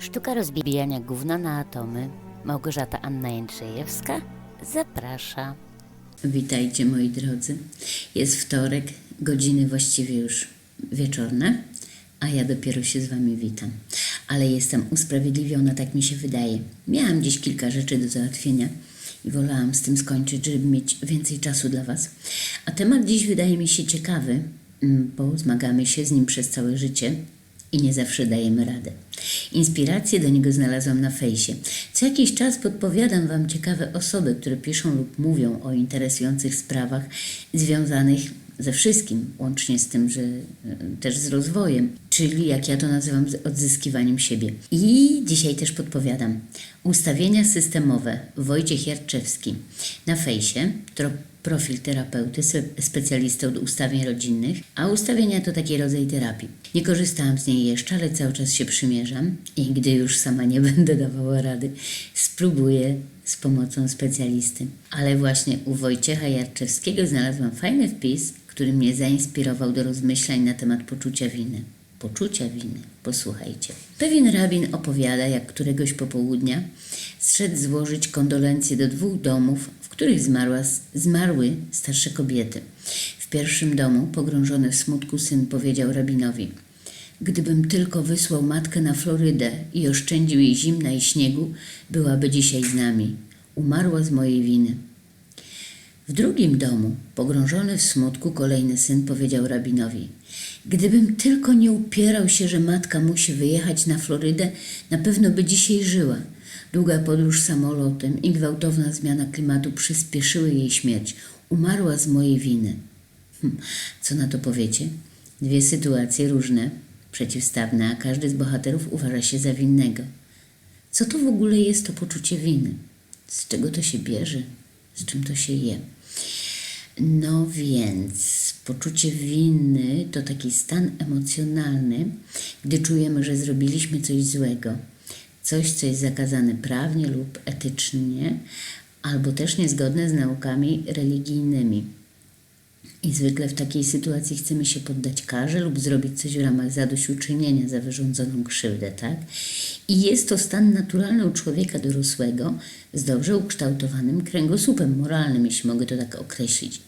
Sztuka rozbijania gówna na atomy. Małgorzata Anna Jędrzejewska zaprasza. Witajcie moi drodzy. Jest wtorek, godziny właściwie już wieczorne, a ja dopiero się z Wami witam. Ale jestem usprawiedliwiona, tak mi się wydaje. Miałam dziś kilka rzeczy do załatwienia i wolałam z tym skończyć, żeby mieć więcej czasu dla Was. A temat dziś wydaje mi się ciekawy, mm, bo zmagamy się z nim przez całe życie i nie zawsze dajemy radę. Inspirację do niego znalazłam na fejsie. Co jakiś czas podpowiadam Wam ciekawe osoby, które piszą lub mówią o interesujących sprawach związanych ze wszystkim, łącznie z tym, że e, też z rozwojem, czyli jak ja to nazywam, z odzyskiwaniem siebie. I dzisiaj też podpowiadam. Ustawienia systemowe Wojciech Jarczewski na fejsie, profil terapeuty, specjalisty od ustawień rodzinnych, a ustawienia to taki rodzaj terapii. Nie korzystałam z niej jeszcze, ale cały czas się przymierzam i gdy już sama nie będę dawała rady, spróbuję z pomocą specjalisty. Ale właśnie u Wojciecha Jarczewskiego znalazłam fajny wpis, który mnie zainspirował do rozmyślań na temat poczucia winy. Poczucia winy. Posłuchajcie. Pewien rabin opowiada, jak któregoś popołudnia zszedł złożyć kondolencje do dwóch domów, w których zmarła, zmarły starsze kobiety. W pierwszym domu, pogrążony w smutku, syn powiedział rabinowi: Gdybym tylko wysłał matkę na Florydę i oszczędził jej zimna i śniegu, byłaby dzisiaj z nami. Umarła z mojej winy. W drugim domu, pogrążony w smutku, kolejny syn powiedział rabinowi: Gdybym tylko nie upierał się, że matka musi wyjechać na Florydę, na pewno by dzisiaj żyła. Długa podróż samolotem i gwałtowna zmiana klimatu przyspieszyły jej śmierć. Umarła z mojej winy. Hm, Co na to powiecie? Dwie sytuacje różne, przeciwstawne, a każdy z bohaterów uważa się za winnego. Co to w ogóle jest to poczucie winy? Z czego to się bierze? Z czym to się je? No więc poczucie winy to taki stan emocjonalny, gdy czujemy, że zrobiliśmy coś złego, coś, co jest zakazane prawnie lub etycznie, albo też niezgodne z naukami religijnymi. I zwykle w takiej sytuacji chcemy się poddać karze lub zrobić coś w ramach zadośćuczynienia za wyrządzoną krzywdę, tak? I jest to stan naturalny u człowieka dorosłego z dobrze ukształtowanym kręgosłupem moralnym, jeśli mogę to tak określić.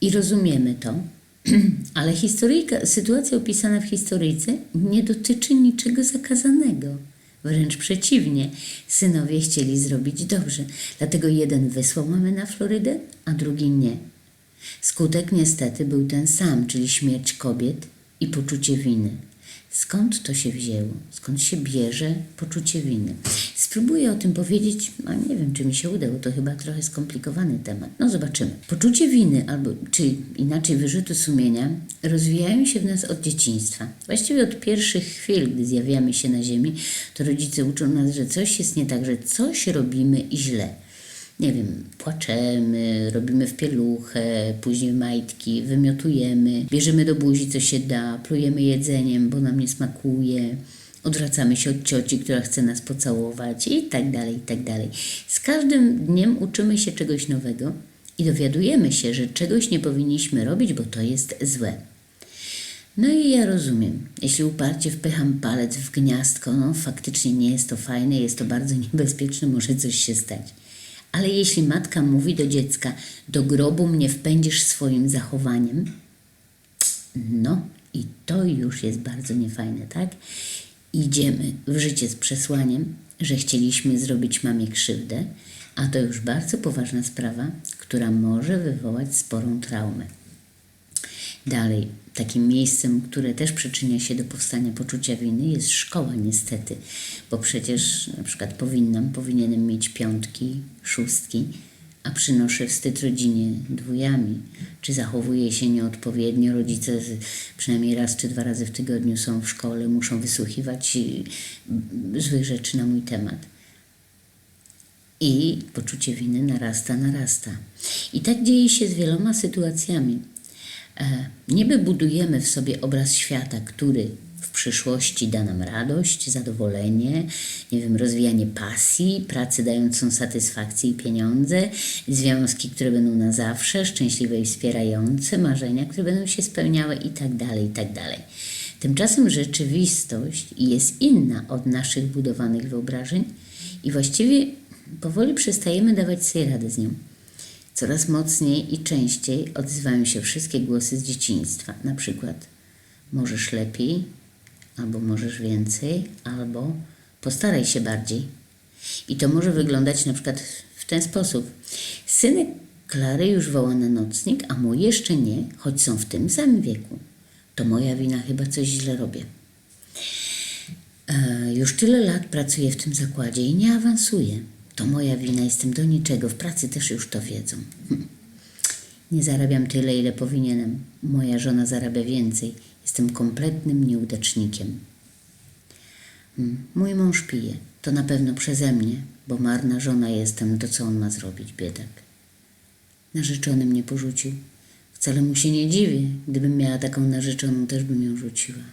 I rozumiemy to, ale historyjka, sytuacja opisana w historyjce nie dotyczy niczego zakazanego. Wręcz przeciwnie, synowie chcieli zrobić dobrze, dlatego jeden wysłał mamę na Florydę, a drugi nie. Skutek niestety był ten sam, czyli śmierć kobiet i poczucie winy. Skąd to się wzięło? Skąd się bierze poczucie winy? Spróbuję o tym powiedzieć, a nie wiem, czy mi się uda, bo to chyba trochę skomplikowany temat. No zobaczymy. Poczucie winy, albo czy inaczej wyrzuty sumienia, rozwijają się w nas od dzieciństwa. Właściwie od pierwszych chwil, gdy zjawiamy się na ziemi, to rodzice uczą nas, że coś jest nie tak, że coś robimy i źle nie wiem, płaczemy, robimy w pieluchę, później majtki, wymiotujemy, bierzemy do buzi co się da, plujemy jedzeniem, bo nam nie smakuje, odwracamy się od cioci, która chce nas pocałować i tak dalej, i tak dalej. Z każdym dniem uczymy się czegoś nowego i dowiadujemy się, że czegoś nie powinniśmy robić, bo to jest złe. No i ja rozumiem, jeśli uparcie wpycham palec w gniazdko, no faktycznie nie jest to fajne, jest to bardzo niebezpieczne, może coś się stać. Ale jeśli matka mówi do dziecka, do grobu mnie wpędzisz swoim zachowaniem, no i to już jest bardzo niefajne, tak? Idziemy w życie z przesłaniem, że chcieliśmy zrobić mamie krzywdę, a to już bardzo poważna sprawa, która może wywołać sporą traumę. Dalej, takim miejscem, które też przyczynia się do powstania poczucia winy, jest szkoła, niestety, bo przecież na przykład powinnam, powinienem mieć piątki, szóstki, a przynoszę wstyd rodzinie dwójami, czy zachowuję się nieodpowiednio. Rodzice przynajmniej raz czy dwa razy w tygodniu są w szkole, muszą wysłuchiwać y, złych rzeczy na mój temat. I poczucie winy narasta, narasta. I tak dzieje się z wieloma sytuacjami. E, Niby budujemy w sobie obraz świata, który w przyszłości da nam radość, zadowolenie, nie wiem, rozwijanie pasji, pracę dającą satysfakcję i pieniądze, związki, które będą na zawsze, szczęśliwe i wspierające, marzenia, które będą się spełniały i tak dalej, i tak. Tymczasem rzeczywistość jest inna od naszych budowanych wyobrażeń i właściwie powoli przestajemy dawać sobie radę z nią. Coraz mocniej i częściej odzywają się wszystkie głosy z dzieciństwa, na przykład możesz lepiej, albo możesz więcej, albo postaraj się bardziej. I to może wyglądać na przykład w ten sposób. Synek Klary już woła na nocnik, a mój jeszcze nie, choć są w tym samym wieku. To moja wina, chyba coś źle robię. E, już tyle lat pracuję w tym zakładzie i nie awansuję. To moja wina, jestem do niczego. W pracy też już to wiedzą. Hm. Nie zarabiam tyle, ile powinienem. Moja żona zarabia więcej. Jestem kompletnym nieudacznikiem. Mm, Mój mąż pije. To na pewno przeze mnie, bo marna żona jestem. To co on ma zrobić, biedak? Narzeczony mnie porzucił. Wcale mu się nie dziwię. Gdybym miała taką narzeczoną, też bym ją rzuciła.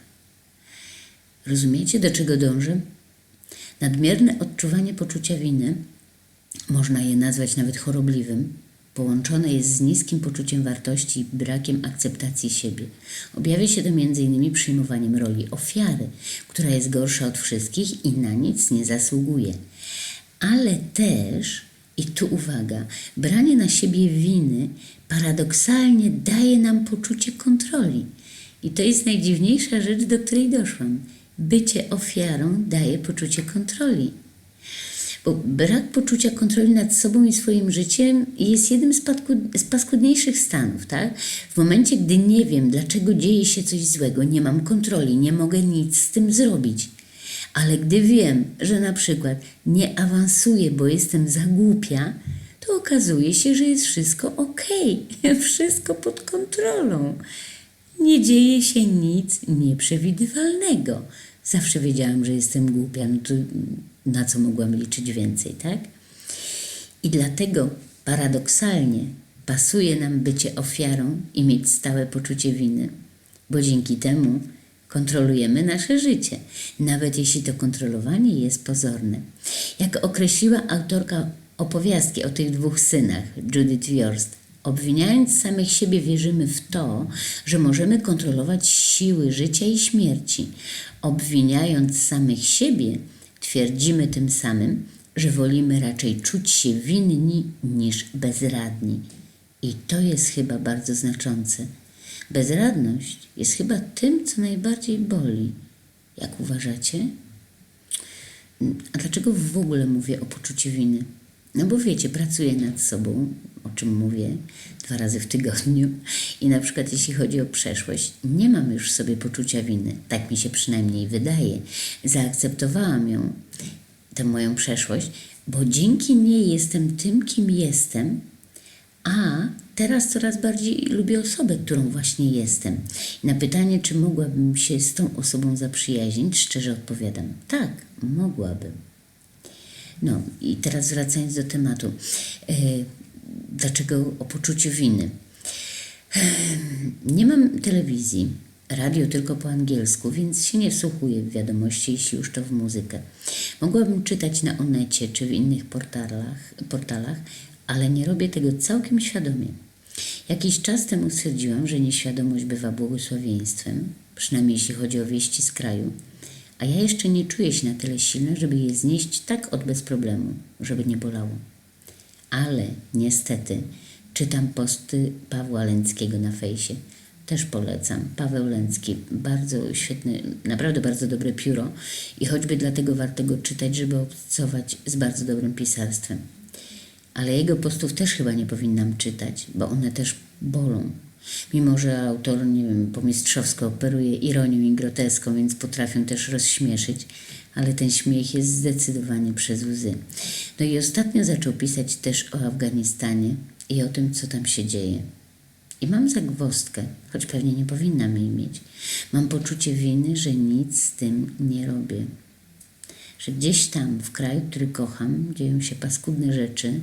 Rozumiecie, do czego dążę? Nadmierne odczuwanie poczucia winy, można je nazwać nawet chorobliwym, połączone jest z niskim poczuciem wartości i brakiem akceptacji siebie. Objawia się to m.in. przyjmowaniem roli ofiary, która jest gorsza od wszystkich i na nic nie zasługuje. Ale też, i tu uwaga, branie na siebie winy paradoksalnie daje nam poczucie kontroli. I to jest najdziwniejsza rzecz, do której doszłam. Bycie ofiarą daje poczucie kontroli. Brak poczucia kontroli nad sobą i swoim życiem jest jednym z, padku- z paskudniejszych stanów, tak? W momencie, gdy nie wiem, dlaczego dzieje się coś złego, nie mam kontroli, nie mogę nic z tym zrobić. Ale gdy wiem, że na przykład nie awansuję, bo jestem za głupia, to okazuje się, że jest wszystko ok, wszystko pod kontrolą. Nie dzieje się nic nieprzewidywalnego. Zawsze wiedziałam, że jestem głupia, no to na co mogłam liczyć więcej, tak? I dlatego paradoksalnie pasuje nam bycie ofiarą i mieć stałe poczucie winy, bo dzięki temu kontrolujemy nasze życie, nawet jeśli to kontrolowanie jest pozorne. Jak określiła autorka opowiastki o tych dwóch synach, Judith Wiorst, obwiniając samych siebie wierzymy w to, że możemy kontrolować siły życia i śmierci. Obwiniając samych siebie, twierdzimy tym samym, że wolimy raczej czuć się winni niż bezradni. I to jest chyba bardzo znaczące. Bezradność jest chyba tym, co najbardziej boli. Jak uważacie? A dlaczego w ogóle mówię o poczuciu winy? No bo wiecie, pracuję nad sobą, o czym mówię dwa razy w tygodniu i na przykład jeśli chodzi o przeszłość, nie mam już sobie poczucia winy. Tak mi się przynajmniej wydaje. Zaakceptowałam ją, tę moją przeszłość, bo dzięki niej jestem tym, kim jestem, a teraz coraz bardziej lubię osobę, którą właśnie jestem. Na pytanie, czy mogłabym się z tą osobą zaprzyjaźnić, szczerze odpowiadam: tak, mogłabym. No i teraz wracając do tematu. E, dlaczego o poczuciu winy? E, nie mam telewizji, radio tylko po angielsku, więc się nie wsłuchuję w wiadomości, jeśli już to w muzykę. Mogłabym czytać na Onecie czy w innych portalach, portalach, ale nie robię tego całkiem świadomie. Jakiś czas temu stwierdziłam, że nieświadomość bywa błogosławieństwem, przynajmniej jeśli chodzi o wieści z kraju, a ja jeszcze nie czuję się na tyle silna, żeby je znieść tak od bez problemu, żeby nie bolało. Ale niestety czytam posty Pawła Lęckiego na fejsie. Też polecam. Paweł Lęcki, bardzo świetny, naprawdę bardzo dobre pióro i choćby dlatego warto go czytać, żeby obcować z bardzo dobrym pisarstwem. Ale jego postów też chyba nie powinnam czytać, bo one też bolą. Mimo, że autor, nie wiem, po mistrzowsko operuje ironią i groteską, więc potrafią też rozśmieszyć, ale ten śmiech jest zdecydowanie przez łzy. No i ostatnio zaczął pisać też o Afganistanie i o tym, co tam się dzieje. I mam zagwozdkę, choć pewnie nie powinnam jej mieć. Mam poczucie winy, że nic z tym nie robię. Że gdzieś tam, w kraju, który kocham, dzieją się paskudne rzeczy.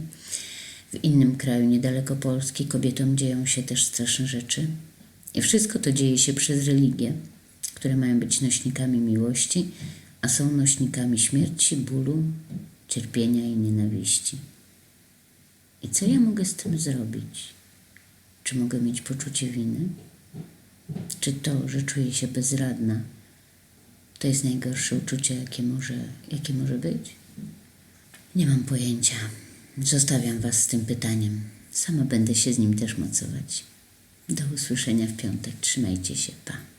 W innym kraju, niedaleko Polski, kobietom dzieją się też straszne rzeczy. I wszystko to dzieje się przez religię, które mają być nośnikami miłości, a są nośnikami śmierci, bólu, cierpienia i nienawiści. I co ja mogę z tym zrobić? Czy mogę mieć poczucie winy? Czy to, że czuję się bezradna, To jest najgorsze uczucie, jakie może, jakie może być? Nie mam pojęcia. Zostawiam Was z tym pytaniem. Sama będę się z nim też mocować. Do usłyszenia w piątek. Trzymajcie się. Pa.